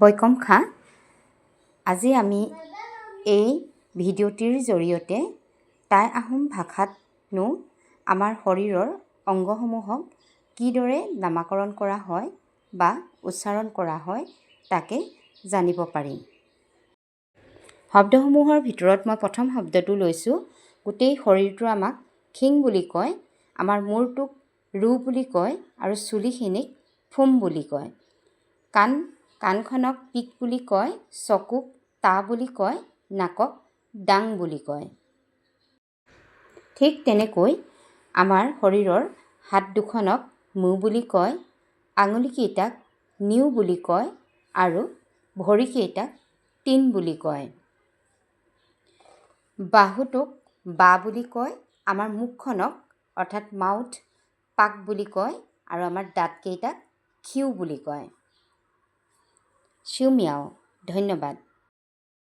বৈকম খাঁ আজি আমি এই ভিডিঅ'টিৰ জৰিয়তে টাই আহোম ভাষাতনো আমাৰ শৰীৰৰ অংগসমূহক কিদৰে নামাকৰণ কৰা হয় বা উচ্চাৰণ কৰা হয় তাকে জানিব পাৰিম। শব্দসমূহৰ ভিতৰত মই প্ৰথম শব্দটো লৈছোঁ। গোটেই শৰীৰটো আমাক শিং বুলি কয় আমাৰ মূৰটোক ৰু বুলি কয় আৰু চুলিখিনিক ফোম বুলি কয়। কাণ কাণখনক পিক বুলি কয় চকুক তা বুলি কয় নাকক ডাং বুলি কয়। ঠিক তেনেকৈ আমাৰ শৰীৰৰ হাত দুখনক মো বুলি কয় আঙুলিকেইটাক নিউ বুলি কয় আৰু ভৰিকেইটাক টিন বুলি কয়। বাহুটোক বা বুলি কয় আমাৰ মুখখনক অৰ্থাৎ মাউথ পাক বুলি কয় আৰু আমাৰ দাঁতকেইটাক খিউ বুলি কয়। চিউ ধন্যবাদ।